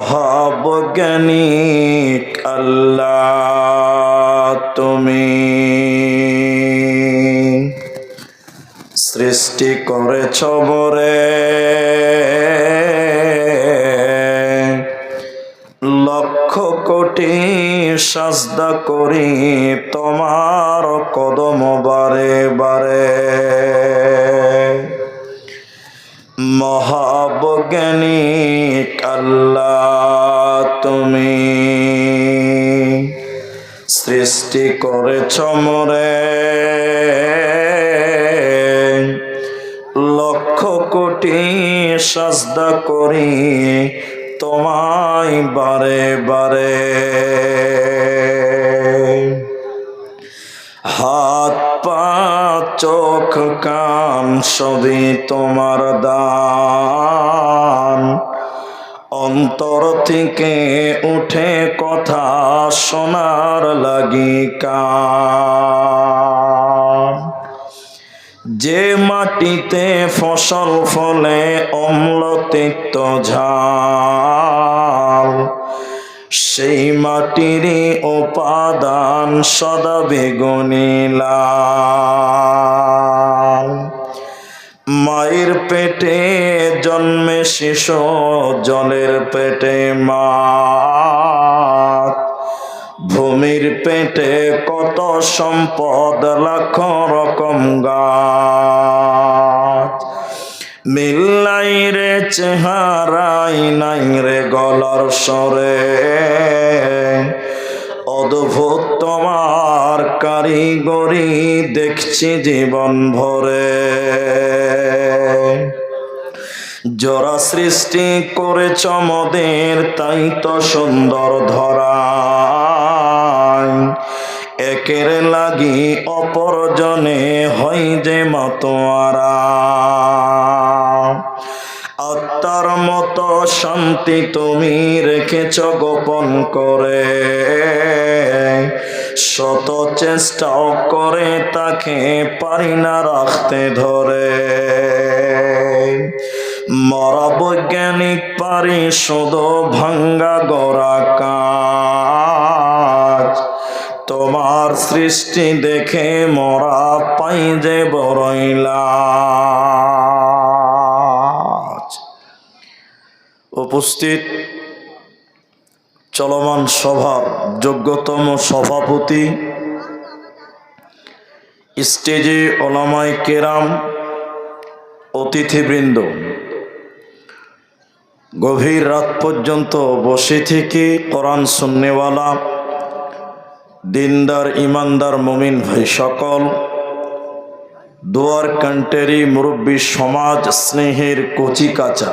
মহাবৈজ্ঞানিক আল্লাহ তুমি। সৃষ্টি করেছ বরে। লক্ষ কোটি সাজদা করি তোমার কদম বারে বারে। মহাবৈজ্ঞানিক আল্লাহ তুমি। সৃষ্টি করেছ মরে। লক্ষ কোটি সাজদা করি তোমায় বারে বারে। চোখ কান সবই তোমার দান। অন্তর থেকে উঠে কথা শোনার লাগি কান। যে মাটিতে ফসল ফলে অম্ল ঝাল, সেই মাটিরই উপাদান সদা বেগুনি লাল। মায়ের পেটে জন্মে শিশু, জলের পেটে মা। ভূমির পেটে কত সম্পদ, লাখ রকম গাছ। মিল্লাই রে চেহারাই নাই রে গলার সরে অদ্ভুত তোমার কারিগরি দেখছি জীবন ভরে। জরা সৃষ্টি করে চমদের তাই তো সুন্দর ধরা। একের লাগি অপরজনে হই যে মতোয়ারা। আত্মার মতো শান্তি তুমি রেখেছ গোপন করে। শত চেষ্টাও করে তাকে পারি না রাখতে ধরে। মরা বৈজ্ঞানিক পারি শুধু ভাঙ্গা গড়া কাজ। তোমার সৃষ্টি দেখে মরা পাই যে বড়ইলা উপস্থিত চলমান সভার যোগ্যতম সভাপতি, স্টেজে ওলামাই কেরাম, অতিথিবৃন্দ। গভীর রাত পর্যন্ত বসে থেকে কোরআন শুননেওয়ালা দিনদার, ইমানদার, মমিন ভাই সকল, দোয়ার কান্টেরি, মুরব্বী সমাজ, স্নেহের কচি কাচা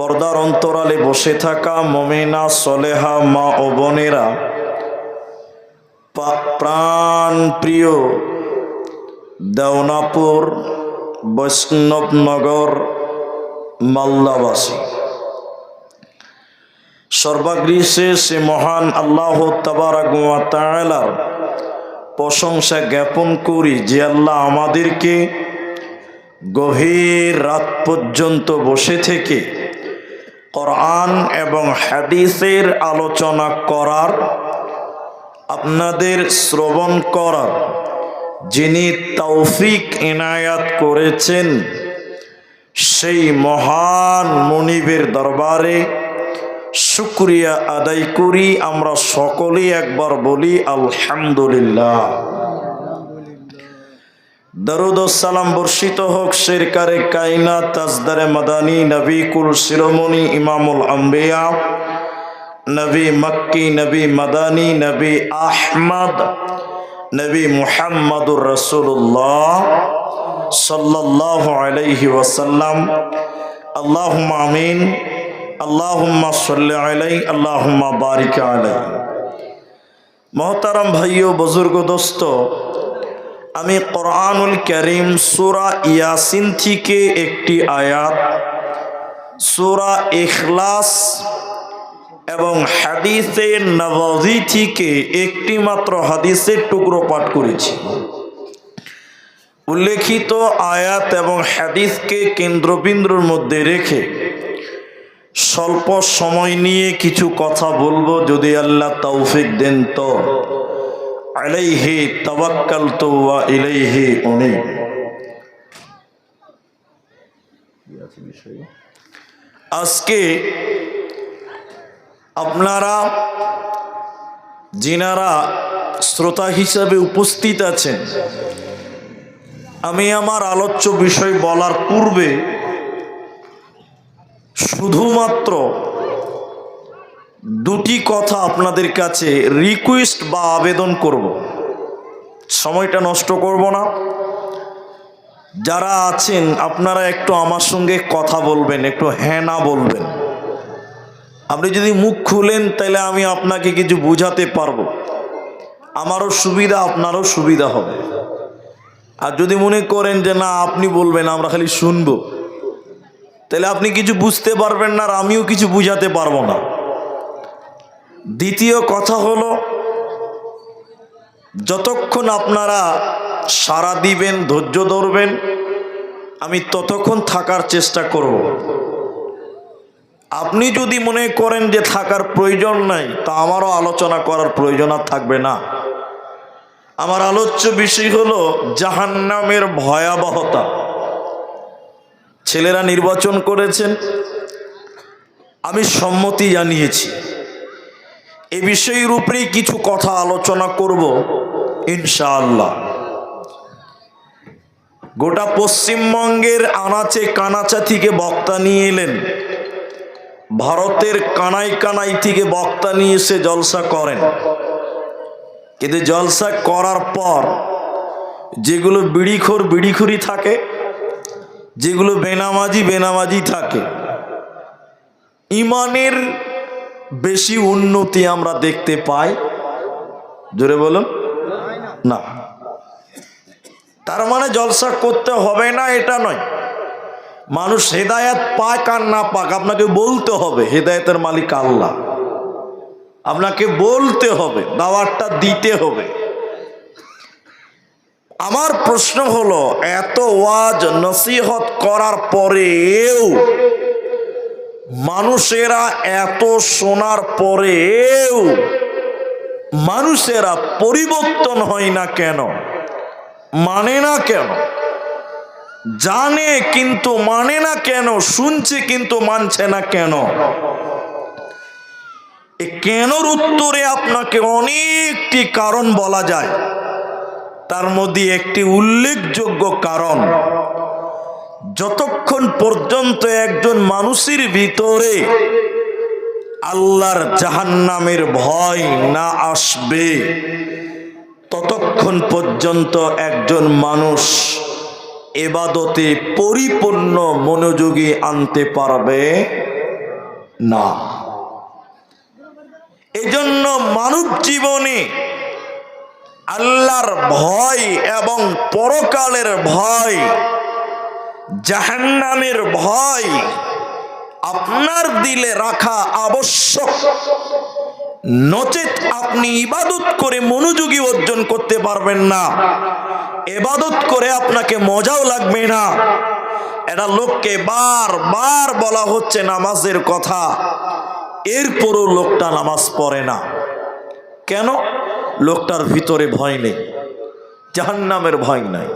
পর্দার অন্তরালে বসে থাকা মমিনা, সলেহা, মা ও বোনেরা। প্রাণ প্রিয় দেওনাপুর, বৈষ্ণবনগর মাল্লাবাসী সর্বাগ্রীষে সে মহান আল্লাহ তাবারার প্রশংসা জ্ঞাপন করি যে আল্লাহ আমাদেরকে গভীর রাত পর্যন্ত বসে থেকে কোরআন এবং হাদিসের আলোচনা করার, আপনাদের শ্রবণ করার, যিনি তৌফিক এনায়াত করেছেন, সেই মহান মনিবের দরবারে শুক্রিয়া আদায় করি। আমরা সকলেই একবার বলি, আলহামদুলিল্লাহ। সালাম বর্ষিত হোক শেরকারে কাইনা তাজদারে মাদানী, নবী কুল শিরোমণি, ইমামুল আম্বিয়া, নবী মক্কি, নবী মাদানী, নবী আহমদ, নবী মুহাম্মদুর রসুল্লাহ সাল্লাহ আলাইহি ওয়াসাল্লাম। আল্লাহ আমিন, আল্লাহুম্মা সাল্লি আলাই আল্লাহুম্মা বারিক আলাই মহতারাম ভাইও, বুজুর্গ, দোস্ত আমি কোরআনুল করিম সুরা ইয়াসিন থেকে একটি আয়াত, সুরা ইখলাস এবং হাদিসের নবজি থেকে একটি মাত্র হাদিসের টুকরো পাঠ করেছি। উল্লেখিত আয়াত এবং হাদিসকে কেন্দ্রবিন্দুর মধ্যে রেখে স্বল্প সময় নিয়ে কিছু কথা বলব যদি আল্লাহ তৌফিক দেন তো। আলাইহি তাওয়াক্কাল তো ওয়া ইলাইহি উনি আজকে আপনারা, যিনারা শ্রোতা হিসাবে উপস্থিত আছেন, আমি আমার আলোচ্য বিষয় বলার পূর্বে শুধুমাত্র দুটি কথা আপনাদের কাছে রিকোয়েস্ট বা আবেদন করব। সময়টা নষ্ট করব না। যারা আছেন, আপনারা একটু আমার সঙ্গে কথা বলবেন, একটু হ্যাঁ না বলবেন। আপনি যদি মুখ খুলেন, তাহলে আমি আপনাকে কিছু বুঝাতে পারব। আমারও সুবিধা, আপনারও সুবিধা হবে। আর যদি মনে করেন যে না, আপনি বলবেন, আমরা খালি শুনব। তাহলে আপনি কিছু বুঝতে পারবেন না, আর আমিও কিছু বুঝাতে পারব না। দ্বিতীয় কথা হলো, যতক্ষণ আপনারা সাড়া দিবেন, ধৈর্য ধরবেন, আমি ততক্ষণ থাকার চেষ্টা করব। আপনি যদি মনে করেন যে থাকার প্রয়োজন নাই, তা আমারও আলোচনা করার প্রয়োজন আর থাকবে না। আমার আলোচ্য বিষয় হলো জাহান্নামের ভয়াবহতা। ছেলেরা নির্বাচন করেছেন, আমি সম্মতি জানিয়েছি। এ বিষয়ের উপরেই কিছু কথা আলোচনা করব, ইনশাআল্লাহ। গোটা পশ্চিমবঙ্গের আনাচে কানাচা থেকে বক্তা নিয়ে এলেন। ভারতের কানাই কানাই থেকে বক্তা নিয়ে এসে জলসা করেন। কিন্তু জলসা করার পর যেগুলো বিড়িখোর বিড়িখুরি থাকে, যেগুলো বেনামাজি বেনামাজি থাকে, ইমানের বেশি উন্নতি আমরা দেখতে পাই। জোরে বলুন। না। তার মানে জলসা করতে হবে না, এটা নয়। মানুষ হেদায়াত পাক আর না পাক, আপনাকে বলতে হবে, হেদায়তের মালিক আল্লাহ। আপনাকে বলতে হবে, দাওয়াতটা দিতে হবে। আমার প্রশ্ন হলো, এত ওয়াজ নসিহত করার পরেও মানুষেরা এত শোনার পরেও মানুষেরা পরিবর্তন হয় না কেন? মানে না কেন? জানে কিন্তু মানে না কেন? শুনছে কিন্তু মানছে না কেন? কেনর উত্তরে আপনাকে অনেকটি কারণ বলা যায়। তার মধ্যে একটি উল্লেখযোগ্য কারণ যতক্ষণ পর্যন্ত একজন মানুষের ভিতরে আল্লাহর জাহান্নামের ভয় না আসবে, ততক্ষণ পর্যন্ত একজন মানুষ এবাদতে পরিপূর্ণ মনোযোগী আনতে পারবে না। এজন্য মানব জীবনে আল্লাহর ভয় এবং পরকালের ভয় জাহান্নামের ভয় আপনার দিলে রাখা আবশ্যক। নচেত আপনি ইবাদত করে মনোযোগী অর্জন করতে পারবেন না। এবাদত করে আপনাকে মজাও লাগবে না। এটা লোককে বার বার বলা হচ্ছে নামাজের কথা। এরপরও লোকটা নামাজ পড়ে না। কেন? লোকটার ভিতরে ভয় নেই। জাহান্নামের ভয় নাই।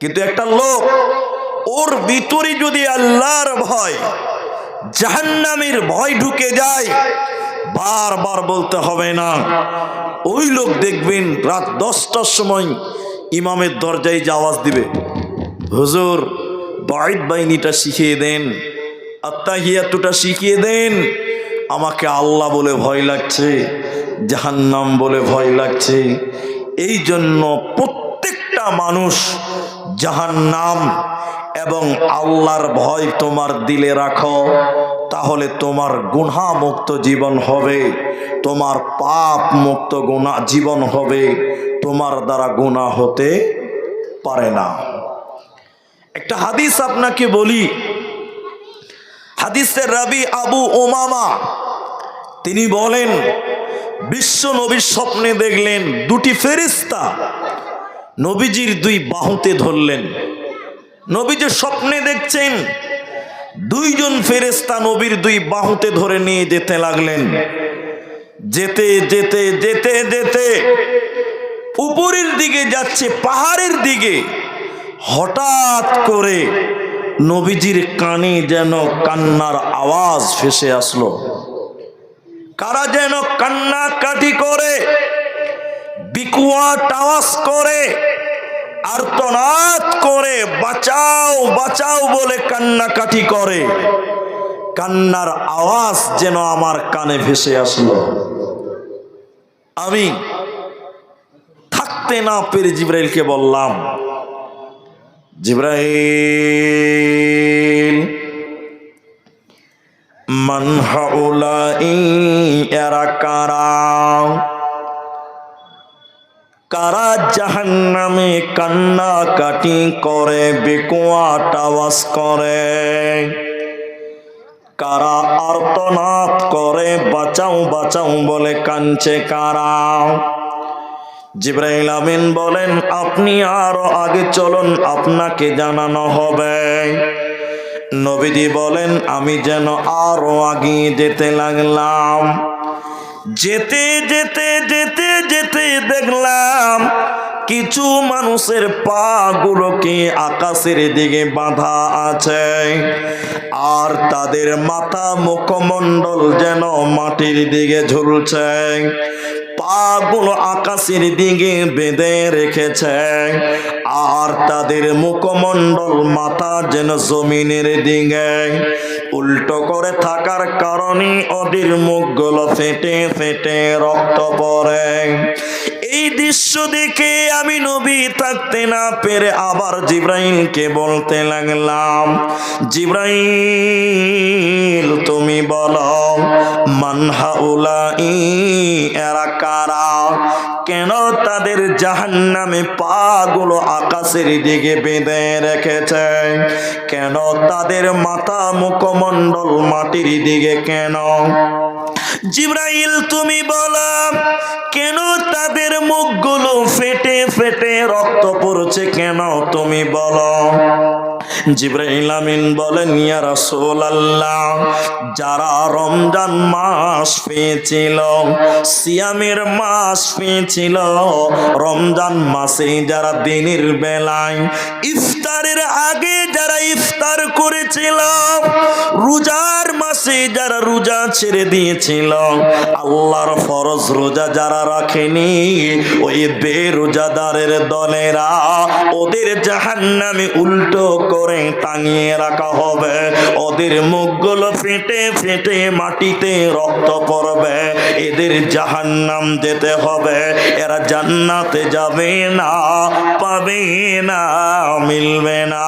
কিন্তু একটা লোক ওর ভিতরে যদি আল্লাহর ভয়, জাহান্নামের ভয় ঢুকে যায়, বারবার বলতে হবে না। ওই লোক দেখবেন রাত দশটার সময় ইমামের দরজায় যে আওয়াজ দিবে, হুজুর বাইদ বাহিনীটা শিখিয়ে দেন আত্মাহিয়াতুটা শিখিয়ে দেন, আমাকে আল্লাহ বলে ভয় লাগছে, জাহান্নাম বলে ভয় লাগছে। এই জন্য প্রত্যেকটা মানুষ জাহান্নাম এবং আল্লাহর ভয় তোমার দিলে রাখো, তাহলে তোমার গুণা মুক্ত জীবন হবে, তোমার পাপ মুক্ত গুণা জীবন হবে, তোমার দ্বারা গুণা হতে পারে না। একটা হাদিস আপনাকে বলি। হাদিসের রবি আবু ওমামা তিনি বলেন, বিশ্ব নবীর স্বপ্নে দেখলেন দুটি ফেরিস্তা নবীজির দুই বাহুতে ধরলেন। নবী যে স্বপ্নে দেখছেন, দুইজন ফেরেস্তা নবীর দুই বাহুতে ধরে নিয়ে যেতে লাগলেন। যেতে যেতে যেতে যেতে উপরের দিকে যাচ্ছে, পাহাড়ের দিকে। হঠাৎ করে নবীজির কানে যেন কান্নার আওয়াজ ভেসে আসলো। কারা যেন কান্না কাটি করে, বিকুয়া টাওয়াস করে আর্তনাদ করে, বাঁচাও বাঁচাও বলে কান্নাকাটি করে। কান্নার আওয়াজ যেন আমার কানে ভেসে আসলো। আমি থাকতে না পেরে জিব্রাইলকে বললাম, জিব্রাইল, মান হাউলাই, এরা কারা? কারা জাহান্নামে কান্না কাটি করে বেকুয়া টাওয়াস করে। কারা আর্তনাদ করে, বাঁচাও বাঁচাও বলে কাঞ্চে কারা? জিব্রাইল আমিন বলেন, আপনি আরও আগে চলুন, আপনাকে জানানো হবে। নবীজি বলেন, আমি যেন আরও আগে যেতে লাগলাম। যেতে যেতে যেতে যেতে দেখলাম কিছু মানুষের পা গুলোকে আকাশের দিকে বাঁধা আছে, আর তাদের মাথা মুখমণ্ডল যেন মাটির দিকে ঝুলছে। পাগুলো আকাশের দিকে বেঁধে রেখেছে, আর তাদের মুখমণ্ডল মাথা যেন জমিনের দিকে উল্টো করে থাকার কারণে ওদের মুখগুলো ফেটে ফেটে রক্ত পড়ে। এই দৃশ্য দেখে আমি নবী থাকতে না পেরে আবার জিব্রাইলকে বলতে লাগলাম, জিব্রাইল, তুমি বলো মানহাউলাই এরা কারা? কেন তাদের জাহান্নামে পাগুলো আকাশের দিকে বেঁধে রেখেছে? কেন তাদের মাথা মুখমণ্ডল মাটির দিকে কেন? জিব্রাইল, তুমি বলো কেন তাদের মুখগুলো ফেটে ফেটে রক্ত পড়ছে কেন তুমি বলো? জিব্রাইল আমিন বলেন, ইয়া রাসূলুল্লাহ, যারা রমজান মাস পেয়েছিল, সিয়ামের মাস পেয়েছিল, রমজান মাসে যারা দিনের বেলায় ইফতারের আগে যারা ইফতার করেছিল, রোজার মাসে যারা রোজা ছেড়ে দিয়েছিল, আল্লাহর ফরজ রোজা যারা রাখেনি, ওই বেরোজাদারের দলেরা ওদের জাহান্নামে উল্টো করে টাঙিয়ে রাখা হবে। ওদের মুখগুলো ফেটে ফেটে মাটিতে রক্ত পড়বে। এদের জাহান্নাম যেতে হবে। এরা জান্নাতে যাবে না, পাবে না, মিলবে না।